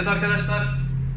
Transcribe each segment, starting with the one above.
Evet arkadaşlar,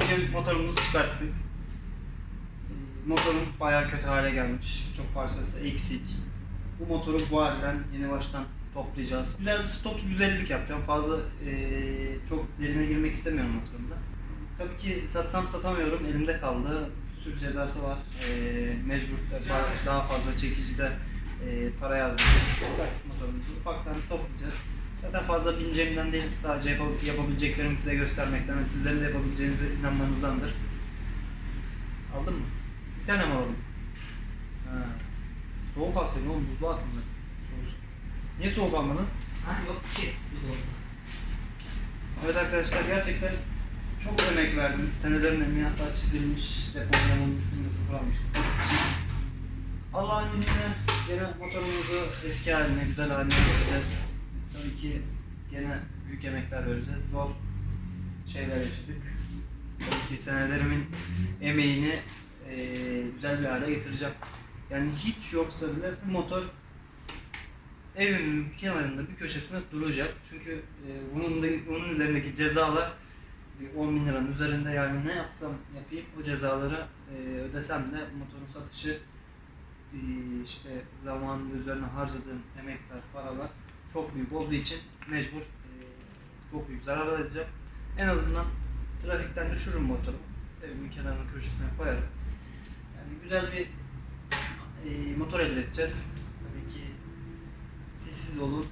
bugün motorumuzu çıkarttık. Ee, Motorun bayağı kötü hale gelmiş. Çok parçası eksik. Bu motoru bu halden yeni baştan toplayacağız. Güzel bir stok güzellik yapacağım. Fazla eee, çok derine girmek istemiyorum motorumda. Tabii ki satsam satamıyorum. Elimde kaldı. Bir sürü cezası var. Eee mecbur daha- fazla çekicide eee para yazdık. Motorumuzu. Ufaktan toplayacağız. Zaten fazla bineceğimden değil, sadece yap- yapabileceklerimi size göstermekten ve sizlerin de yapabileceğinize inanmanızdandır. Aldın mı? Bir tane mi alalım? Ha. Soğuk alsaydın oğlum, buzlu atın da. Soğuk. Niye soğuk almadın? Ha yok ki. Biz oldu. Evet arkadaşlar gerçekten çok emek verdim. Senelerin emeği hatta çizilmiş, depolanmış, bunu da sıfır almıştım. Allah'ın izniyle gene motorumuzu eski haline, güzel haline getireceğiz. Tabii ki gene büyük emekler vereceğiz. Zor şeyler yaşadık. Tabii ki senelerimin emeğini eee, güzel bir hale getireceğim. Yani hiç yoksa bile bu motor evimin kenarında bir köşesinde duracak. Çünkü e, bunun da, bunun üzerindeki cezalar bir 10 bin liranın üzerinde yani ne yapsam yapayım o cezaları e, ödesem de motorun satışı e, işte zamanında üzerine harcadığım emekler, paralar çok büyük olduğu için mecbur e, çok büyük zarar edeceğim. En azından trafikten düşürürüm motoru. Evimin kenarının köşesine koyarım. Yani güzel bir e, motor elde edeceğiz. Tabii ki sizsiz olun.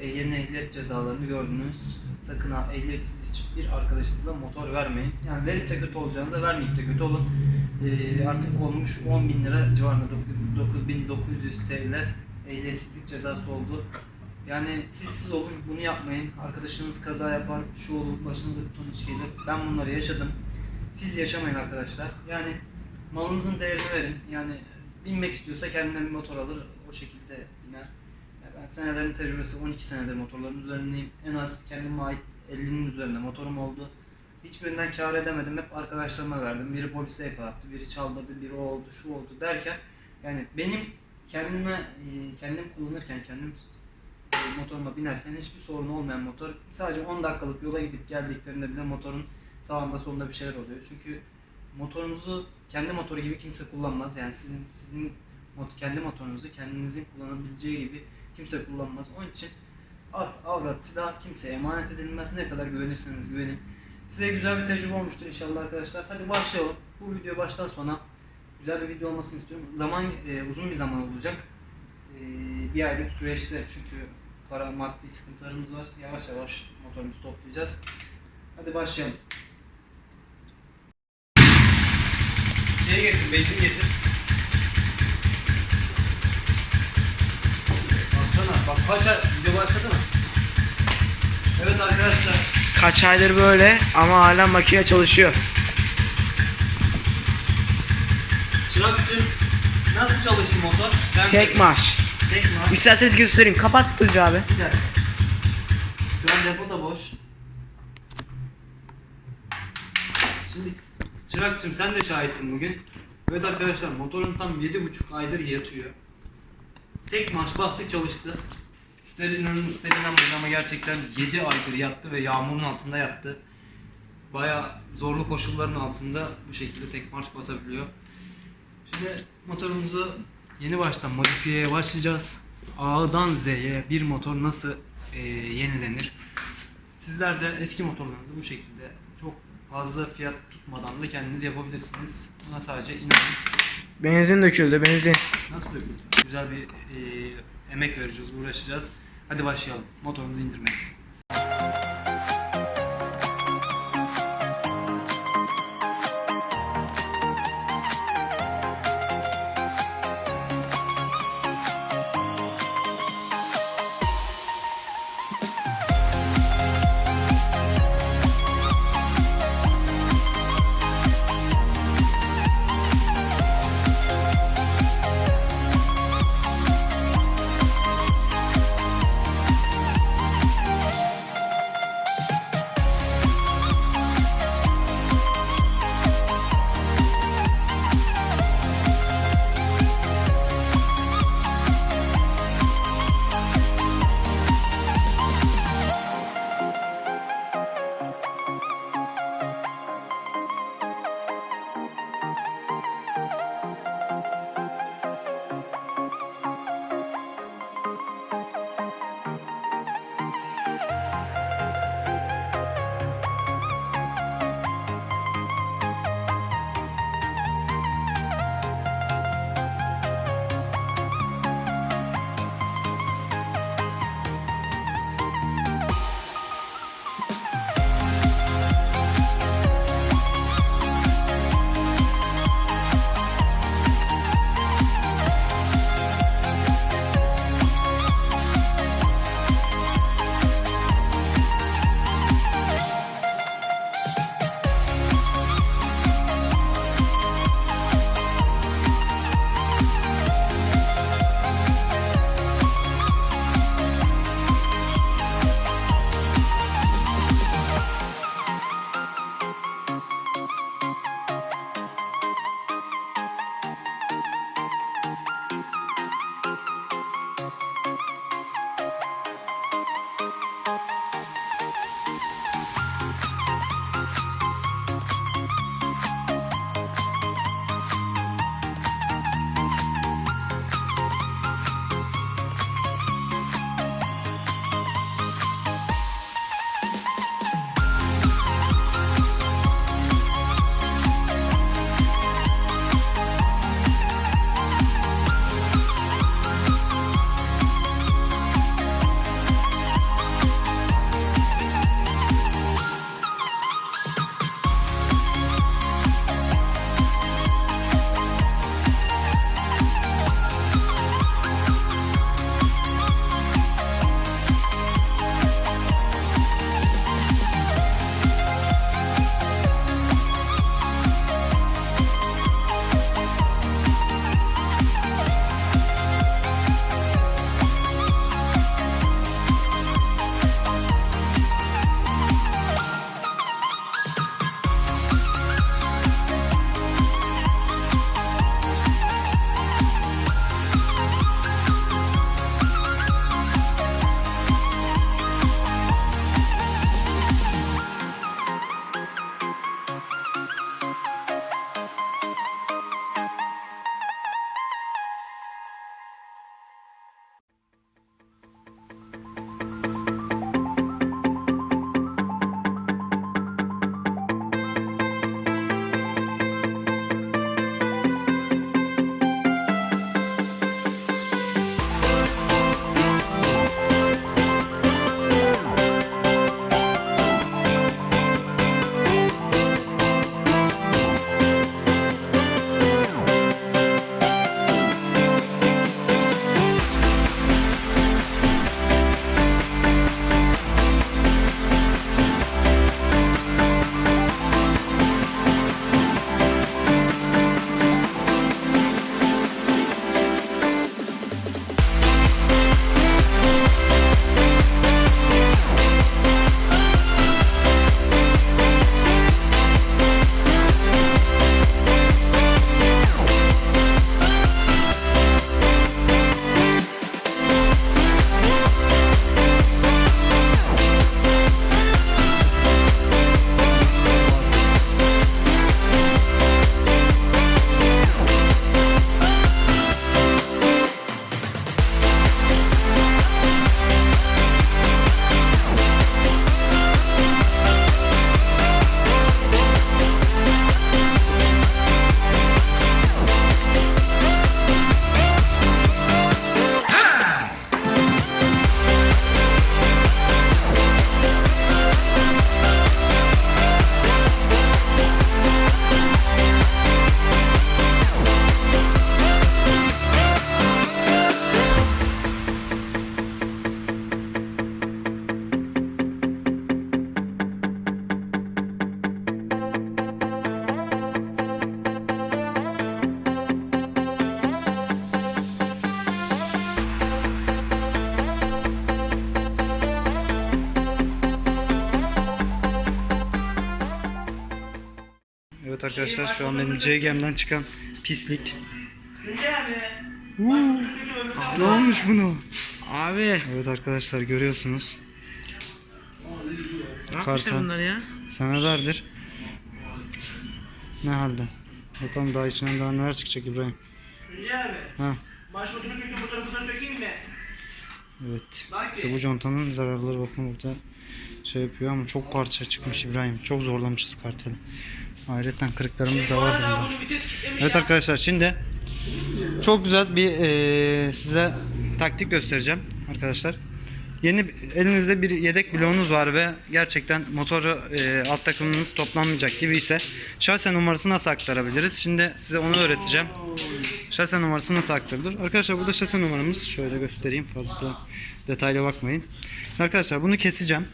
E, yeni ehliyet cezalarını gördünüz. Sakın ha ehliyetsiz hiçbir arkadaşınıza motor vermeyin. Yani verip de kötü olacağınıza vermeyip de kötü olun. E, artık olmuş 10 bin lira civarında 9900 TL ehliyetsizlik cezası oldu. Yani sizsiz olun bunu yapmayın. Arkadaşınız kaza yapar, şu olur, başınıza bir ton iş gelir. Ben bunları yaşadım. Siz yaşamayın arkadaşlar. Yani malınızın değerini verin. Yani binmek istiyorsa kendine bir motor alır, o şekilde biner. Ya ben senelerin tecrübesi 12 senedir motorların üzerindeyim. En az kendime ait 50'nin üzerinde motorum oldu. Hiçbirinden kar edemedim. Hep arkadaşlarıma verdim. Biri polise yakalattı, biri çaldırdı, biri o oldu, şu oldu derken yani benim kendime kendim kullanırken, kendim motoruma binerken hiçbir sorun olmayan motor. Sadece 10 dakikalık yola gidip geldiklerinde bile motorun sağında solunda bir şeyler oluyor. Çünkü motorunuzu kendi motoru gibi kimse kullanmaz. Yani sizin sizin kendi motorunuzu kendinizin kullanabileceği gibi kimse kullanmaz. Onun için at, avrat, silah kimseye emanet edilmez. Ne kadar güvenirseniz güvenin. Size güzel bir tecrübe olmuştur inşallah arkadaşlar. Hadi başlayalım. Bu video baştan sona güzel bir video olmasını istiyorum. Zaman e, uzun bir zaman olacak. E, bir aylık süreçte çünkü para maddi sıkıntılarımız var. Yavaş yavaş motorumuzu toplayacağız. Hadi başlayalım. Şeye getir, benzin getir. Baksana, bak kaç ay, video başladı mı? Evet arkadaşlar, Kaç aydır böyle ama hala makine çalışıyor. Çırakçı nasıl çalışır motor? Sen Tek marş. İsterseniz göstereyim. Kapat Tuğcu abi. Bir dakika. Şu an depo da boş. Şimdi Çırakçım sen de şahitsin bugün. Evet arkadaşlar motorun tam 7,5 aydır yatıyor. Tek marş bastık çalıştı. İster inanın ister inanmayın ama gerçekten 7 aydır yattı ve yağmurun altında yattı. Baya zorlu koşulların altında bu şekilde tek marş basabiliyor. Şimdi motorumuzu yeni baştan modifiyeye başlayacağız. A'dan Z'ye bir motor nasıl e, yenilenir? Sizler de eski motorlarınızı bu şekilde çok fazla fiyat tutmadan da kendiniz yapabilirsiniz. Buna sadece inanın. Benzin döküldü benzin. Nasıl döküldü? Güzel bir e, emek vereceğiz, uğraşacağız. Hadi başlayalım. Motorumuzu indirmeye. Evet arkadaşlar şu an benim CGM'den çıkan pislik. Uuu, ne olmuş bunu? Abi Evet arkadaşlar görüyorsunuz. ne yapmışlar Kartal. bunlar ya? Senelerdir. Ne halde? Bakalım daha içinden daha neler çıkacak İbrahim. Tuncay abi. Ha, Baş motorunu sökeyim fotoğrafını sökeyim mi? evet. İşte bu contanın zararları bakın burada şey yapıyor ama çok parça çıkmış İbrahim. Çok zorlamışız karteli. Ayrıca kırıklarımız da var bunda. Evet arkadaşlar şimdi çok güzel bir eee, size taktik göstereceğim arkadaşlar. Yeni elinizde bir yedek bloğunuz var ve gerçekten motoru eee, alt takımınız toplanmayacak gibi ise şahsen numarası nasıl aktarabiliriz? Şimdi size onu öğreteceğim. Şahsen numarası nasıl aktarılır? Arkadaşlar burada şahsen numaramız şöyle göstereyim fazla detaylı bakmayın. Şimdi arkadaşlar bunu keseceğim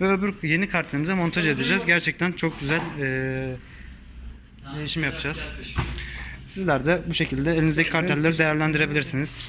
ve öbür yeni kartlarımıza montaj edeceğiz. Gerçekten çok güzel eee değişim yapacağız. Sizler de bu şekilde elinizdeki kartelleri değerlendirebilirsiniz.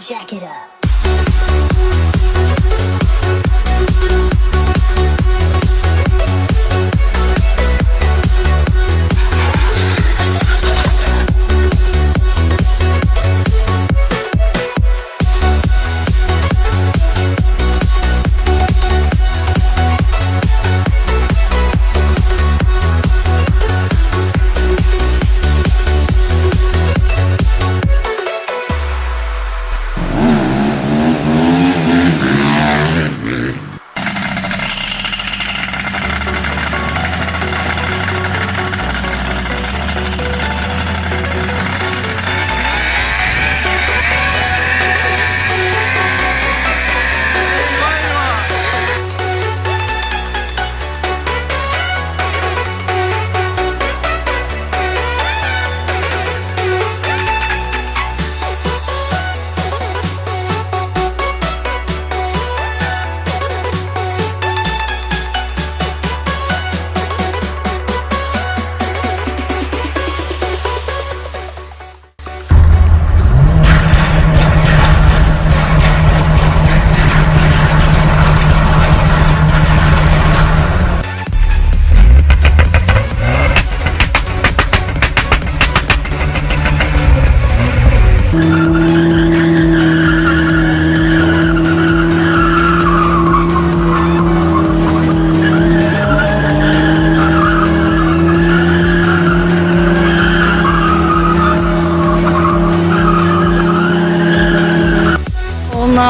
Jack it up.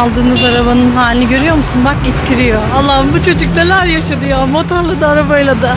Aldığınız arabanın halini görüyor musun? Bak ittiriyor. Allah'ım bu çocuk neler yaşadı ya. Motorla da arabayla da.